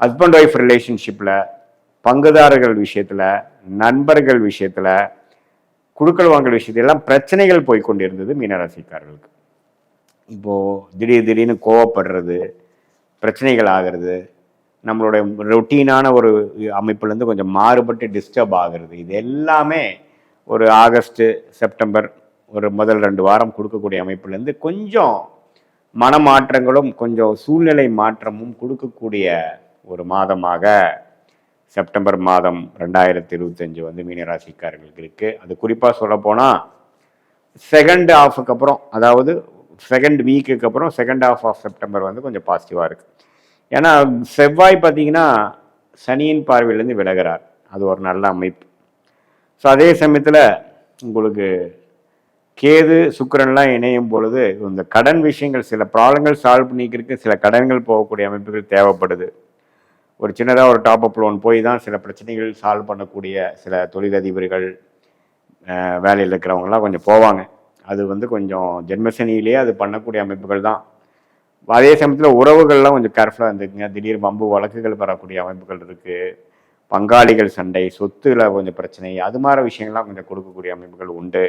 Husband wife ரிலேஷன்ஷிப்பில் பங்குதாரர்கள் விஷயத்தில் நண்பர்கள் விஷயத்தில் குடுக்கல் வாங்கல் விஷயத்துல எல்லாம் பிரச்சனைகள் போய் கொண்டிருந்தது மீனராசிக்காரர்களுக்கு. இப்போது திடீர் திடீர்னு கோவப்படுறது பிரச்சனைகள் ஆகிறது நம்மளுடைய ரொட்டீனான ஒரு அமைப்புலேருந்து கொஞ்சம் மாறுபட்டு டிஸ்டர்ப் ஆகிறது இது எல்லாமே ஒரு ஆகஸ்ட்டு செப்டம்பர் ஒரு முதல் ரெண்டு வாரம் கொடுக்கக்கூடிய அமைப்புலேருந்து கொஞ்சம் மனமாற்றங்களும் கொஞ்சம் சூழ்நிலை மாற்றமும் கொடுக்கக்கூடிய ஒரு மாதமாக செப்டம்பர் மாதம் ரெண்டாயிரத்தி இருபத்தஞ்சு வந்து மீனராசிக்காரர்களுக்கு இருக்குது அது குறிப்பாக சொல்லப்போனால் செகண்ட் ஆஃபுக்கு அப்புறம் அதாவது செகண்ட் வீக்குக்கு அப்புறம் செகண்ட் ஹாஃப் ஆஃப் செப்டம்பர் வந்து கொஞ்சம் பாசிட்டிவாக இருக்குது ஏன்னா செவ்வாய் பார்த்தீங்கன்னா சனியின் பார்வையிலேருந்து விலகிறார். அது ஒரு நல்ல அமைப்பு. ஸோ அதே சமயத்தில் உங்களுக்கு கேது சுக்கரன்லாம் இணையும் பொழுது இந்த கடன் விஷயங்கள் சில ப்ராப்ளங்கள் சால்வ் பண்ணிக்கிறதுக்கு சில கடன்கள் போகக்கூடிய அமைப்புகள் தேவைப்படுது. ஒரு சின்னதாக ஒரு டாப் அப் லோன் போய் தான் சில பிரச்சனைகள் சால்வ் பண்ணக்கூடிய சில தொழிலதிபர்கள் வேலையில் இருக்கிறவங்கலாம் கொஞ்சம் போவாங்க. அது வந்து கொஞ்சம் ஜென்மசனியிலேயே அது பண்ணக்கூடிய அமைப்புகள் தான். அதே சமயத்தில் உறவுகள்லாம் கொஞ்சம் கேர்ஃபுல்லாக இருந்துக்குங்க. திடீர் வம்பு வழக்குகள் வரக்கூடிய அமைப்புகள் இருக்குது பங்காளிகள் சண்டை சொத்துல கொஞ்சம் பிரச்சனை அது மாதிரி விஷயங்கள்லாம் கொஞ்சம் கொடுக்கக்கூடிய அமைப்புகள் உண்டு.